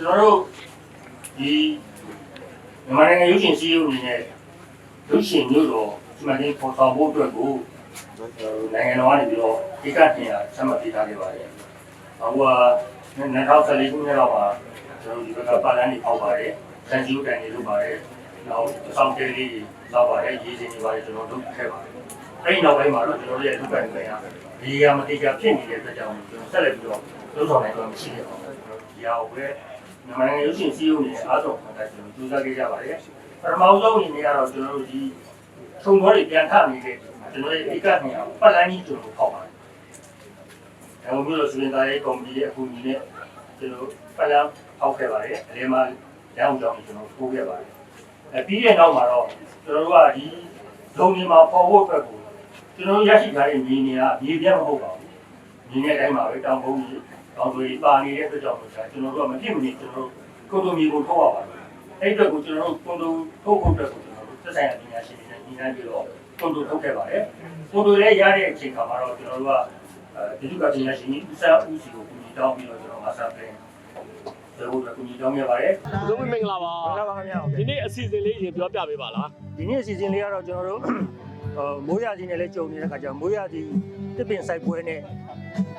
ကျွန်တော်တို့ဒီမြန်မာနိုင်ငံရုပ်ရှင်စည်းရုံးအနေနဲ့ရုပ်ရှင်မျိုးတော်ဒီမှာနေပေါ်ဆောင်ဖို့အတွက်ကိုဟိုနိုင်ငံတော်ကနေပြီးတော့ဒီကတင်ရဆက်မှတ်ပေးထားခဲ့ပါတယ်။အခုက2014ခုနှစ်လောက်မှာကျွန်တော်တို့ဒီဘက်ကပါလန်နေပေါက်ပါတယ်။စံကြီးဥတိုင်နေလုပ်ပါတယ်။နောက်အဆောင်တဲလေးလောက်ပါတယ်ရေးစင်းနေပါတယ်ကျွန်တော်လုပ်ခဲ့ပါတယ်။အဲဒီနောက်ပိုင်းမှာတော့ကျွန်တော်တို့ရဲ့လူကန်တွေရဒီကမတိကျဖြစ်နေတဲ့အတွက်ကြောင့်ကျွန်တော်ဆက်လက်ပြီးတော့လုပ်ဆောင်နိုင်တော့မရှိခဲ့ပါဘူး။ဒီဟာကိုပဲ မြန်မာနိုင်ငံရုပ်ရှင်စည်းရုံးနေတဲ့အားဆုံးခံတိုင်းကျွန်တော်ကြိုးစားခဲ့ကြပါတယ်။ပထမဆုံးအနေနဲ့ကတော့ကျွန်တော်တို့ဒီထုံတော်တွေပြန်ထနေတဲ့ကျွန်တော်ရဲ့ဧကနေအောင်ပတ်လန်းကြီးကျွန်တော်ဖောက်ပါတယ်။ဒါမှမဟုတ်ဆိုရင်ဒါရဲ့ကော်မတီရဲ့အကူအညီနဲ့ကျွန်တော်ပတ်လန်းဖောက်ခဲ့ပါတယ်။အလဲမှာရအောင်ကြောင်းကျွန်တော်ထိုးခဲ့ပါတယ်။အဲပြီးတဲ့နောက်မှာတော့ကျွန်တော်တို့ကဒီဇုံဒီမှာပေါ်ဖို့အတွက်ကိုကျွန်တော်ရရှိထားတဲ့မြေနေကမြေပြတ်မဟုတ်ပါဘူး။မြေနေတိုင်းမှာပဲတောင်ပုံကြီး တောင်တွေပါနေတဲ့အတွက်ကြောင့်ကျွန်တော်တို့ကမဖြစ်မနေကျွန်တော်တို့ကိုတိုမီကိုထုတ်ရပါတယ်။အဲ့အတွက်ကိုကျွန်တော်တို့ကိုတိုထုတ်ဖို့အတွက်ကိုကျွန်တော်တို့သက်ဆိုင်ရာပညာရှင်တွေနဲ့ညီနိုင်ပြီးတော့ကိုတိုထုတ်ခဲ့ပါတယ်။ကိုတိုလည်းရတဲ့အချိန်ခါမှာတော့ကျွန်တော်တို့ကအဲဒီလူကပညာရှင်ကြီးဥစားဦးစီကိုကူညီတောင်းပြီးတော့ကျွန်တော်မာစတာပလန်ဒီလိုပဲကူညီတောင်းခဲ့ပါတယ်လူမင်္ဂလာပါ။ဟုတ်ပါပါခင်ဗျာဒီနေ့အစီအစဉ်လေးရေပြောပြပေးပါလားဒီနေ့အစီအစဉ်လေးကတော့ကျွန်တော်တို့ဟိုမိုးရကြီးနဲ့လည်းကြုံနေတဲ့ခါကျတော့မိုးရကြီးတစ်ပင်ဆိုင်ပွဲနဲ့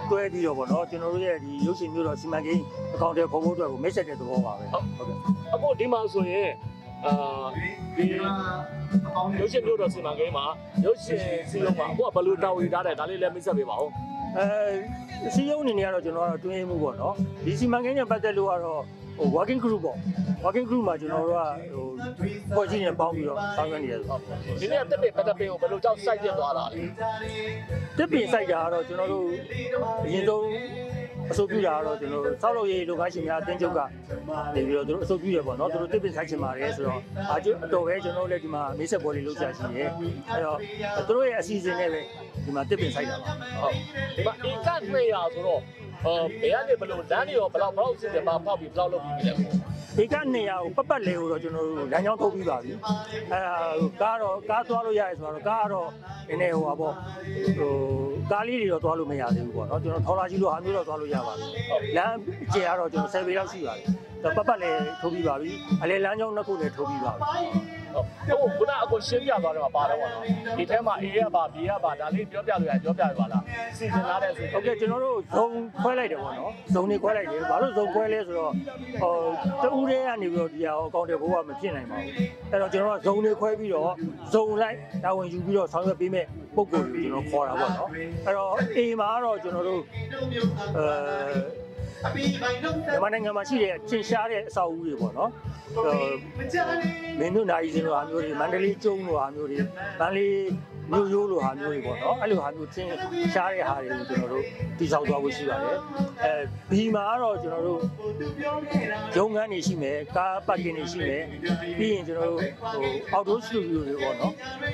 တွဲပြီးတော့ဗောနော်ကျွန်တော်တို့ရဲ့ဒီရုပ်ရှင်မျိုးတော်စီမံကိန်းအကောင့်တွေပုံဖို့အတွက်ကိုမိတ်ဆက်တဲ့သဘောပါပဲဟုတ်ကဲ့အခုဒီမှာဆိုရင်အာဒီရုပ်ရှင်တို့တော်စီမံကိန်းမှာရုပ်ရှင်စီလုံးမှာအခုကဘယ်လိုတာဝန်ယူထားတယ်ဒါလေးလည်းမိတ်ဆက်ပေးပါဦးအဲစီယုံအနေနဲ့ကတော့ကျွန်တော်ကတော့တွင်းမှုပေါ့နော်ဒီစီမံကိန်းနဲ့ပတ်သက်လို့ကတော့ဟို working group ပေါ့ working group မှာကျွန်တော်တို့ကဟိုဖွဲ့စည်းနေပေါင်းပြီးတော့ဆောင်ရွက်နေရတယ်ဆိုတော့ဒီနေ့တက်ပင်ပတ်တက်ပင်ကိုဘယ်လိုကြောက်စိုက်ပြစ်သွားတာလဲတစ်ပင်ဆိုင်တာကတော့ကျွန်တော်တို့အရင်ဆုံးအဆိုပြုတာကတော့ကျွန်တော်တို့စောက်လို့ရေးလုပ်ငန်းရှင်များအတင်းချုပ်ကနေပြီးတော့သူတို့အဆိုပြုရပေါ့နော်သူတို့တစ်ပင်ဆိုင်ချင်ပါတယ်ဆိုတော့အာကျအတော်ပဲကျွန်တော်တို့လည်းဒီမှာမေးဆက်ပွဲလေးလုပ်ကြရှိရဲအဲ့တော့သူတို့ရဲ့အစီအစဉ်နဲ့ပဲဒီမှာတစ်ပင်ဆိုင်တာပါဟုတ်ဒီမှာအင်က200ဆိုတော့ အော်ဘယ်ကနေဘယ်လိုလမ်းတွေရောဘယ်လောက်ဘယ်လောက်စီစဉ်ပါဖောက်ပြီးဘယ်လောက်လုပ်ပြီးလဲဒီကနေရာကိုပတ်ပတ်လေးကိုတော့ကျွန်တော်တို့လမ်းကြောင်းထုတ်ပြီးပါပြီအဲကားတော့ကားသွားလို့ရတယ်ဆိုတော့ကားကတော့နည်းနည်းဟိုပါပေါ့ဟိုကားလေးတွေတော့သွားလို့မရသေးဘူးပေါ့နော်ကျွန်တော်ထော်လာကြီးလိုဟာမျိုးတော့သွားလို့ရပါပြီလမ်းကျေကတော့ကျွန်တော်10ပေလောက်ရှိပါတယ်တော့ပတ်ပတ်လေးထုတ်ပြီးပါပြီအလဲလမ်းကြောင်းနှစ်ခုလည်းထုတ်ပြီးပါပြီ ဟုတ်ဟိုခုနအကိုရှင်းပြသွားတယ်မှာပါတော့ပါတော့ဒီထဲမှာ A ရပါ B ရပါဒါလေးပြောပြလို့ရပြောပြပါလားစီစဉ်ထားတဲ့ဆို โอเคကျွန်တော်တို့ဇုံခွဲလိုက်တယ်ပေါ့နော်ဇုံတွေခွဲလိုက်တယ်ဘာလို့ဇုံခွဲလဲဆိုတော့ဟိုတူးတဲ့ကနေပြီးတော့ဒီဟာကိုအကောင့်တွေဘိုးကမဖြစ်နိုင်ပါဘူးအဲ့တော့ကျွန်တော်ကဇုံတွေခွဲပြီးတော့ဇုံလိုက်တာဝန်ယူပြီးတော့ဆောင်ရွက်ပေးမဲ့ပုံကိုယ်ကိုကျွန်တော်ခေါ်တာပေါ့နော်အဲ့တော့ A မှာကတော့ကျွန်တော်တို့အဲ မြန်မာနိုင်ငံမှာရှိတဲ့ထင်ရှားတဲ့အဆောက်အဦတွေပေါ့နော်ဟိုမင်းတို့နိုင်စင်လိုဟာမျိုးတွေမန္တလေးကျုံလိုဟာမျိုးတွေမန္တလေး မြို့ရိုးလိုဟာမျိုးတွေပေါ့နော်အဲ့လိုဟာမျိုးချင်းရှားတဲ့ဟာတွေကိုကျွန်တော်တို့တည်ဆောက်သွားဖို့ရှိပါတယ်အဲဘီမှာကတော့ကျွန်တော်တို့ရုံငန်းတွေရှိမယ်ကားပတ်ကင်တွေရှိမယ်ပြီးရင်ကျွန်တော်တို့ဟိုအော်တိုစတူဒီယိုတွေပေါ့နော်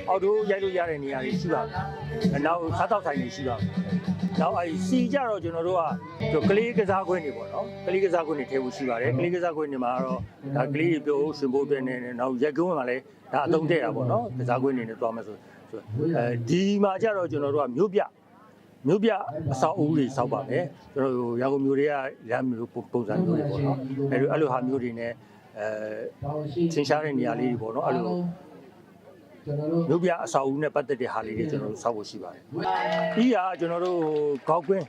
အော်တိုရိုက်လို့ရတဲ့နေရာတွေရှိပါတယ်နောက်စားတောက်ဆိုင်တွေရှိပါတယ်နောက်အဲစီကြတော့ကျွန်တော်တို့ကကလေးကစားခွင့်တွေပေါ့နော်ကလေးကစားခွင့်တွေထည့်ဖို့ရှိပါတယ်ကလေးကစားခွင့်တွေမှာကတော့ဒါကလေးတွေပြောရှင်ဖို့အတွက်နဲ့နောက်ရက်ကုန်းမှာလည်းဒါအသုံးတဲ့တာပေါ့နော်ကစားခွင့်တွေနဲ့တွားမယ်ဆိုဆို အဲဒီမှာကြတော့ကျွန်တော်တို့ကမြို့ပြမြို့ပြအဆောက်အဦတွေစောက်ပါမယ်ကျွန်တော်တို့ရာကုန်မျိုးတွေကလမ်းမျိုးပုံစံမျိုးတွေပေါ့နော်အဲလိုအဲ့လိုဟာမျိုးတွေနဲ့အဲသင်ရှားတဲ့နေရာလေးတွေပေါ့နော်အဲ့လိုမြို့ပြအဆောက်အဦနဲ့ပတ်သက်တဲ့ဟာလေးတွေကျွန်တော်တို့စောက်ဖို့ရှိပါတယ်ပြီးတာကျွန်တော်တို့ကောက်ကွင်း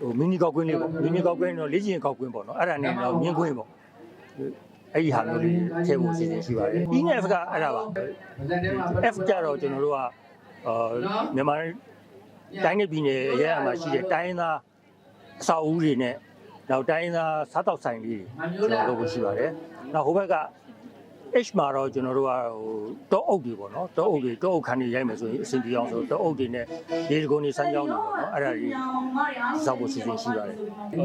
ဟိုမီနီကောက်ကွင်းလေးပေါ့မီနီကောက်ကွင်းတော့လေ့ကျင့်ကောက်ကွင်းပေါ့နော်အဲ့ဒါနဲ့တော့မြင်းကွင်းပေါ့ အဲ့ဒီဟာမျိုးလေးထည့်ဖို့အစီအစဉ်ရှိပါတယ် E နဲ့ F ကအဲ့ဒါပါ F ကြတော့ကျွန်တော်တို့ကအာမြန်မာတိုင်းနယ်ပြည်နယ်ရဲအမှာရှိတဲ့တိုင်းရင်းသားအဆောက်အဦတွေနဲ့နောက်တိုင်းရင်းသားစားတောက်ဆိုင်လေးတွေကျွန်တော်တို့လုပ်ဖို့ရှိပါတယ်။နောက်ဟိုဘက်က H မှာတော့ကျွန်တော်တို့ကဟိုတောအုပ်တွေပေါ့နော်တောအုပ်တွေတောအုပ်ခန်းတွေရိုက်မယ်ဆိုရင်အဆင်ပြေအောင်ဆိုတောအုပ်တွေနဲ့ရေတကုန်းတွေစမ်းကြောင်းတွေပေါ့နော်အဲ့ဒါတွေစောက်ဖို့စီစဉ်ရှိပါတယ်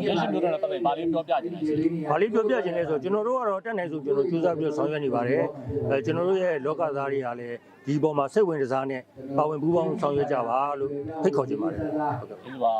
ရရှိမျိုးတော့တက်ပင်ဗာလေးပြောပြချင်တယ်ရှင်။ဘာလေးပြောပြခြင်းလဲဆိုတော့ကျွန်တော်တို့ကတော့တက်နိုင်ဆိုကျွန်တော်ကြိုးစားပြီးတော့ဆောင်ရွက်နေပါတယ်။အဲကျွန်တော်တို့ရဲ့လောကသားတွေကလည်းဒီပေါ်မှာစိတ်ဝင်စားနဲ့ပါဝင်ပူးပေါင်းဆောင်ရွက်ကြပါလို့ဖိတ်ခေါ်ချင်ပါတယ်။ဟုတ်ကဲ့ဒီပါ